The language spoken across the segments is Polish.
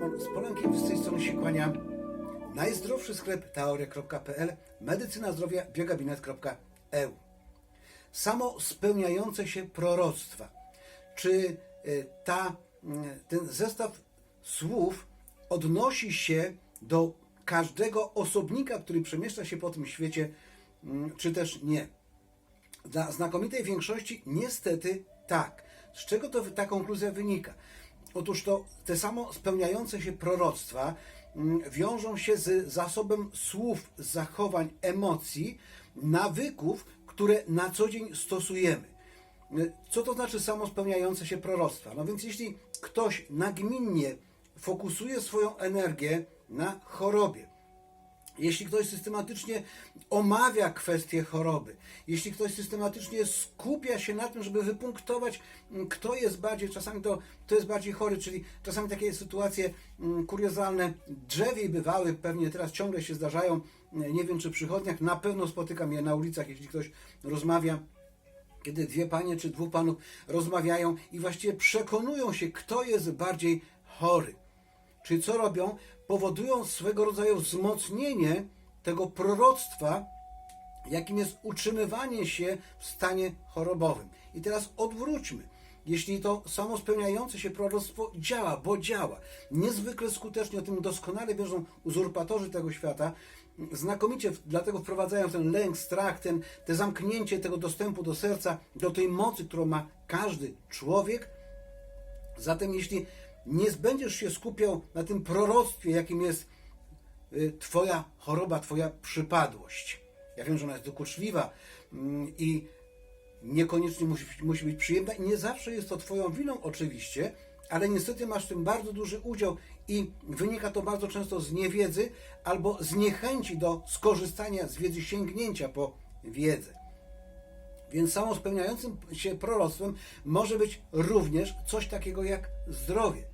Szymon z Polankiem z tej strony się kłania. Najzdrowszy sklep teoria.pl Medycyna zdrowia biogabinet.eu Samo spełniające się proroctwa. Czy y, ta, ten zestaw słów odnosi się do każdego osobnika, który przemieszcza się po tym świecie, czy też nie? Dla znakomitej większości niestety tak. Z czego to ta konkluzja wynika? Otóż to te samo spełniające się proroctwa mm, wiążą się z zasobem słów, zachowań, emocji, nawyków, które na co dzień stosujemy. Co to znaczy samo spełniające się proroctwa? No więc jeśli ktoś nagminnie fokusuje swoją energię na chorobie, jeśli ktoś systematycznie omawia kwestię choroby, jeśli ktoś systematycznie skupia się na tym, żeby wypunktować, mm, kto jest bardziej, czasami to, kto jest bardziej chory, czyli czasami takie sytuacje mm, kuriozalne, drzewiej bywały, pewnie teraz ciągle się zdarzają, mm, nie wiem czy przychodniach, na pewno spotykam je na ulicach, jeśli ktoś rozmawia kiedy dwie panie czy dwóch panów rozmawiają i właściwie przekonują się, kto jest bardziej chory. Czyli co robią? Powodują swego rodzaju wzmocnienie tego proroctwa, jakim jest utrzymywanie się w stanie chorobowym. I teraz odwróćmy. Jeśli to samo spełniające się proroctwo działa, bo działa, niezwykle skutecznie, o tym doskonale wierzą uzurpatorzy tego świata, znakomicie dlatego wprowadzają ten lęk, strach, ten, te zamknięcie tego dostępu do serca, do tej mocy, którą ma każdy człowiek. Zatem jeśli nie będziesz się skupiał na tym proroctwie, jakim jest y, Twoja choroba, Twoja przypadłość. Ja wiem, że ona jest dokuczliwa mm, i niekoniecznie musi, musi być przyjemna i nie zawsze jest to Twoją winą oczywiście, ale niestety masz w tym bardzo duży udział i wynika to bardzo często z niewiedzy albo z niechęci do skorzystania z wiedzy, sięgnięcia po wiedzę. Więc samo spełniającym się proroctwem może być również coś takiego jak zdrowie.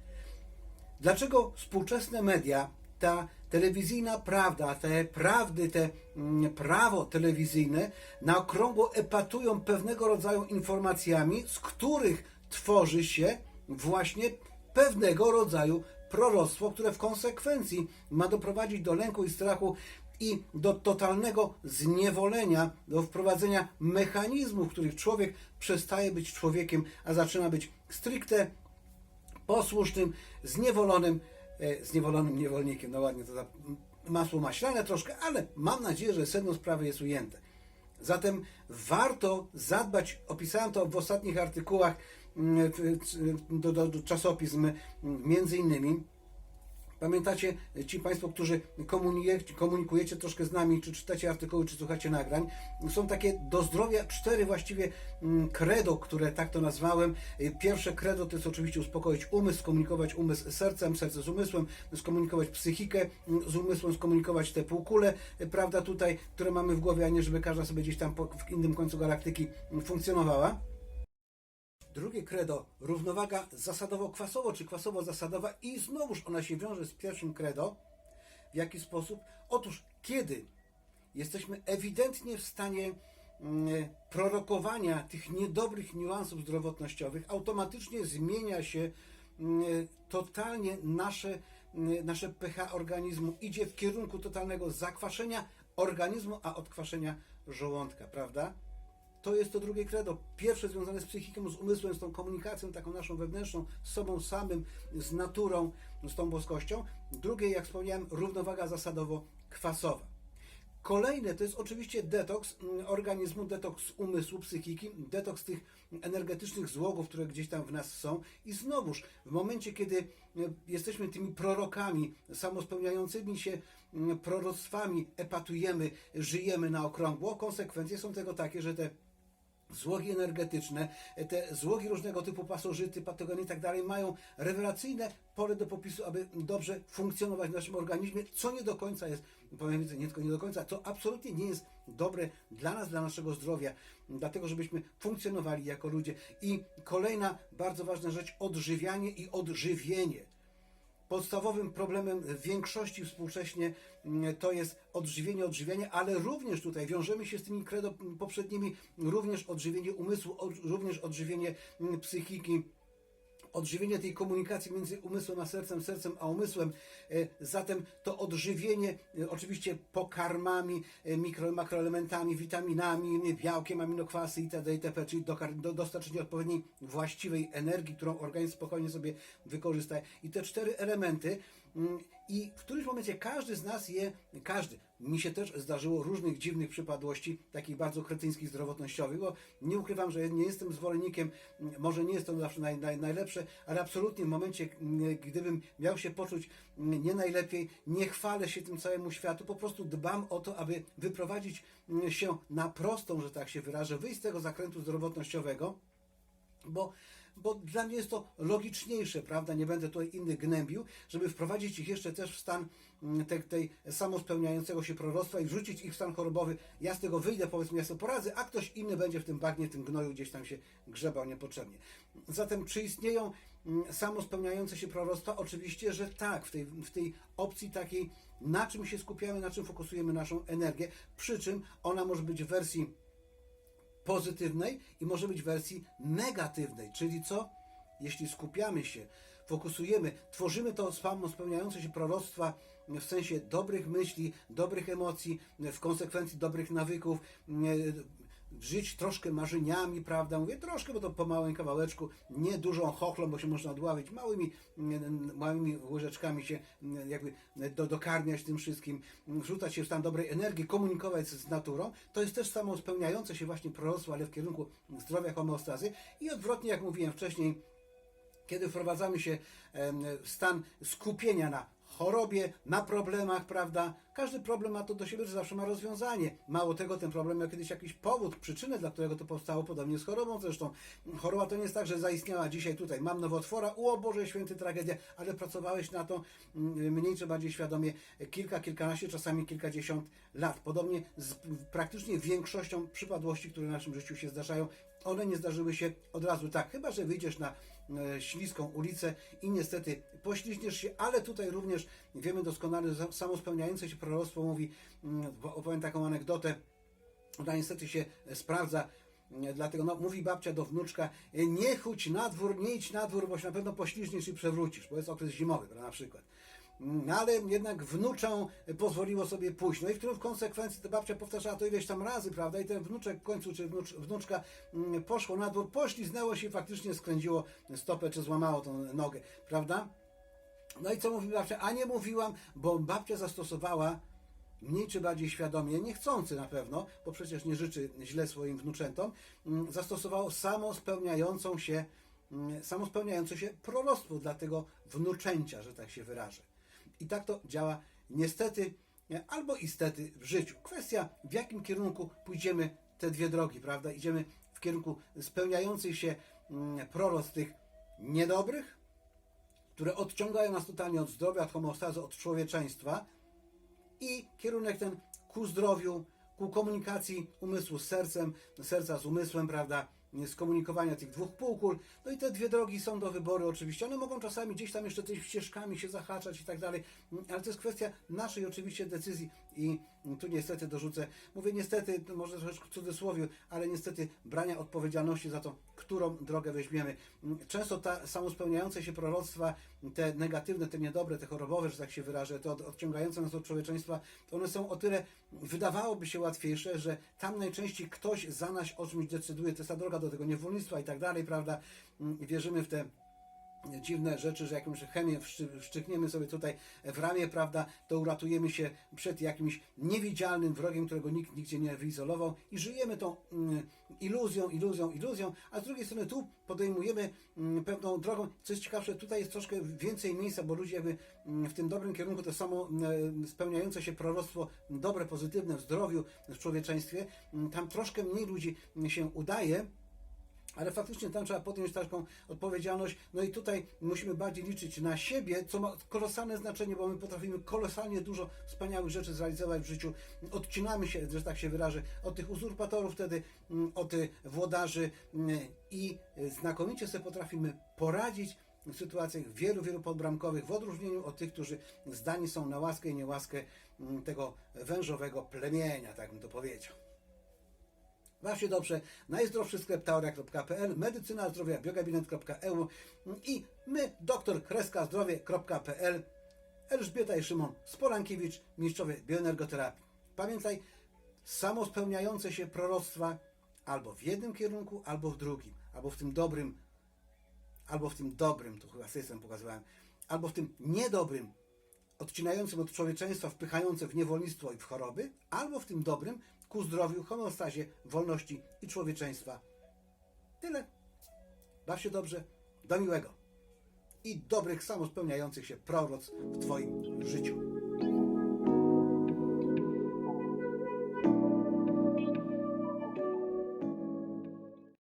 Dlaczego współczesne media, ta telewizyjna prawda, te prawdy, te mm, prawo telewizyjne na okrągło epatują pewnego rodzaju informacjami, z których tworzy się właśnie pewnego rodzaju proroctwo, które w konsekwencji ma doprowadzić do lęku i strachu i do totalnego zniewolenia, do wprowadzenia mechanizmów, w których człowiek przestaje być człowiekiem, a zaczyna być stricte posłusznym, zniewolonym, e, zniewolonym niewolnikiem. No ładnie to za masło maślane troszkę, ale mam nadzieję, że sedno sprawy jest ujęte. Zatem warto zadbać, opisałem to w ostatnich artykułach mm, do, do, do czasopism, mm, między innymi, Pamiętacie ci Państwo, którzy komunikujecie, troszkę z nami, czy czytacie artykuły, czy słuchacie nagrań, są takie do zdrowia cztery właściwie mm, credo, które tak to nazwałem. Y, Pierwsze credo to jest oczywiście uspokoić umysł, skomunikować umysł z sercem, serce z umysłem, skomunikować psychikę mm, z umysłem, skomunikować te półkule, y, prawda, tutaj, które mamy w głowie, a nie żeby każda sobie gdzieś tam w innym końcu galaktyki mm, funkcjonowała. Drugie credo, równowaga zasadowo-kwasowo czy kwasowo-zasadowa i znowuż ona się wiąże z pierwszym credo. W jaki sposób? Otóż kiedy jesteśmy ewidentnie w stanie mm, prorokowania tych niedobrych niuansów zdrowotnościowych, automatycznie zmienia się mm, totalnie nasze, mm, nasze pH organizmu, idzie w kierunku totalnego zakwaszenia organizmu, a odkwaszenia żołądka, prawda? To jest to drugie credo. Pierwsze związane z psychiką, z umysłem, z tą komunikacją taką naszą wewnętrzną, z sobą samym, z naturą, z tą boskością. Drugie, jak wspomniałem, równowaga zasadowo-kwasowa. Kolejne to jest oczywiście detoks mm, organizmu, detoks umysłu, psychiki, detoks tych energetycznych złogów, które gdzieś tam w nas są. I znowuż, w momencie, kiedy e, jesteśmy tymi prorokami, samospełniającymi się mm, proroctwami, epatujemy, żyjemy na okrągło, konsekwencje są tego takie, że te złogi energetyczne, te złogi różnego typu pasożyty, patogeny i tak dalej mają rewelacyjne pole do popisu, aby dobrze funkcjonować w naszym organizmie, co nie do końca jest, powiem nie tylko nie do końca, co absolutnie nie jest dobre dla nas, dla naszego zdrowia, dlatego żebyśmy funkcjonowali jako ludzie. I kolejna bardzo ważna rzecz, odżywianie i odżywienie. Podstawowym problemem większości współcześnie mm, to jest odżywienie, odżywianie, ale również tutaj wiążemy się z tymi credo poprzednimi, również odżywienie umysłu, również odżywienie mm, psychiki, odżywienie tej komunikacji między umysłem a sercem, sercem a umysłem. E, Zatem to odżywienie e, oczywiście pokarmami, e, mikro, makroelementami, witaminami, białkiem, aminokwasy itd. itp., czyli do, dostarczenie odpowiedniej właściwej energii, którą organizm spokojnie sobie wykorzysta. I te cztery elementy i w którymś momencie każdy z nas je, każdy, mi się też zdarzyło różnych dziwnych przypadłości, takich bardzo kretyńskich, zdrowotnościowych, bo nie ukrywam, że nie jestem zwolennikiem, m, może nie jest to zawsze naj, naj, najlepsze, ale absolutnie w momencie, m, gdybym miał się poczuć nie najlepiej, nie chwalę się tym całemu światu, po prostu dbam o to, aby wyprowadzić się na prostą, że tak się wyrażę, wyjść z tego zakrętu zdrowotnościowego, bo, bo dla mnie jest to logiczniejsze, prawda? Nie będę tutaj innych gnębił, żeby wprowadzić ich jeszcze też w stan mm, tej, tej samospełniającego się proroctwa i wrzucić ich w stan chorobowy. Ja z tego wyjdę, powiedzmy, ja sobie poradzę, a ktoś inny będzie w tym bagnie, w tym gnoju gdzieś tam się grzebał niepotrzebnie. Zatem, czy istnieją mm, samospełniające się proroctwa? Oczywiście, że tak. W tej, w tej opcji takiej, na czym się skupiamy, na czym fokusujemy naszą energię, przy czym ona może być w wersji pozytywnej i może być wersji negatywnej. Czyli co? Jeśli skupiamy się, fokusujemy, tworzymy to spełniające się proroctwa w sensie dobrych myśli, dobrych emocji, w konsekwencji dobrych nawyków, żyć troszkę marzeniami, prawda? Mówię troszkę, bo to po małym kawałeczku, nie dużą chochlą, bo się można odławić, małymi, małymi łyżeczkami się jakby do, tym wszystkim, wrzucać się w stan dobrej energii, komunikować z naturą. To jest też samo spełniające się właśnie proroctwo, ale w kierunku zdrowia, homeostazy. I odwrotnie, jak mówiłem wcześniej, kiedy wprowadzamy się w stan skupienia na chorobie, na problemach, prawda? Każdy problem ma to do siebie, że zawsze ma rozwiązanie. Mało tego, ten problem miał kiedyś jakiś powód, przyczynę, dla którego to powstało, podobnie z chorobą zresztą. Choroba to nie jest tak, że zaistniała dzisiaj tutaj. Mam nowotwora, o Boże Święty, tragedia, ale pracowałeś na to mm, mniej czy bardziej świadomie kilka, kilkanaście, czasami kilkadziesiąt lat. Podobnie z praktycznie większością przypadłości, które w naszym życiu się zdarzają, one nie zdarzyły się od razu tak, chyba że wyjdziesz na śliską ulicę i niestety pośliźniesz się, ale tutaj również wiemy doskonale, że samospełniające się proroctwo mówi, mm, opowiem taką anegdotę, ona niestety się sprawdza, e, Dlatego no, mówi babcia do wnuczka, e, nie chudź na dwór, nie idź na dwór, bo się na pewno pośliźniesz i przewrócisz, bo jest okres zimowy, prawda, na przykład. No, ale jednak wnuczą pozwoliło sobie pójść. No i w którym w konsekwencji ta babcia powtarzała to ileś tam razy, prawda? I ten wnuczek w końcu, czy wnucz, wnuczka mm, poszło na dwór, pośliznęło się i faktycznie skręciło stopę, czy złamało tą nogę, prawda? No i co mówi babcia? A nie mówiłam, bo babcia zastosowała mniej czy bardziej świadomie, niechcący na pewno, bo przecież nie życzy źle swoim wnuczętom, mm, zastosowało samospełniającą się, mm, samospełniające się proroctwo dla tego wnuczęcia, że tak się wyrażę. I tak to działa niestety nie, albo istety w życiu. Kwestia, w jakim kierunku pójdziemy te dwie drogi, prawda? Idziemy w kierunku spełniających się mm, proroc tych niedobrych, które odciągają nas totalnie od zdrowia, od homeostazy, od człowieczeństwa i kierunek ten ku zdrowiu, ku komunikacji umysłu z sercem, serca z umysłem, prawda, skomunikowania tych dwóch półkul. No i te dwie drogi są do wyboru oczywiście. One mogą czasami gdzieś tam jeszcze tymi ścieżkami się zahaczać i tak dalej, ale to jest kwestia naszej oczywiście decyzji i tu niestety dorzucę, mówię niestety, może troszeczkę w cudzysłowie, ale niestety brania odpowiedzialności za to, którą drogę weźmiemy. Często ta samospełniające się proroctwa, te negatywne, te niedobre, te chorobowe, że tak się wyrażę, te od- odciągające nas od człowieczeństwa, one są o tyle, wydawałoby się łatwiejsze, że tam najczęściej ktoś za nas o czymś decyduje, to jest ta droga do tego niewolnictwa i tak dalej, prawda? Wierzymy w te dziwne rzeczy, że jakąś chemię wszczy- wszczykniemy sobie tutaj w ramię, prawda, to uratujemy się przed jakimś niewidzialnym wrogiem, którego nikt nigdzie nie wyizolował i żyjemy tą mm, iluzją, iluzją, iluzją, a z drugiej strony tu podejmujemy mm, pewną drogą, co jest ciekawsze, tutaj jest troszkę więcej miejsca, bo ludzie jakby mm, w tym dobrym kierunku to samo spełniające się proroctwo dobre, pozytywne w zdrowiu, w człowieczeństwie, tam troszkę mniej ludzi się udaje, ale faktycznie tam trzeba podjąć taką odpowiedzialność. No i tutaj musimy bardziej liczyć na siebie, co ma kolosalne znaczenie, bo my potrafimy kolosalnie dużo wspaniałych rzeczy zrealizować w życiu. Odcinamy się, że tak się wyrażę, od tych uzurpatorów wtedy, mm, od y, włodarzy mm, i znakomicie sobie potrafimy poradzić w sytuacjach wielu, wielu podbramkowych, w odróżnieniu od tych, którzy zdani są na łaskę i niełaskę mm, tego wężowego plemienia, tak bym to powiedział. Baw dobrze, najzdrowszy sklep medycyna zdrowia biogabinet.eu i my, doktor kreska zdrowie.pl, Elżbieta i Szymon Sporankiewicz, mistrzowie bioenergoterapii. Pamiętaj, samospełniające się proroctwa albo w jednym kierunku, albo w drugim, albo w tym dobrym, albo w tym dobrym, tu chyba system pokazywałem, albo w tym niedobrym, odcinającym od człowieczeństwa, wpychające w niewolnictwo i w choroby, albo w tym dobrym, ku zdrowiu, homeostazie, wolności i człowieczeństwa. Tyle. Baw się dobrze, do miłego i dobrych, samospełniających się proroc w Twoim życiu.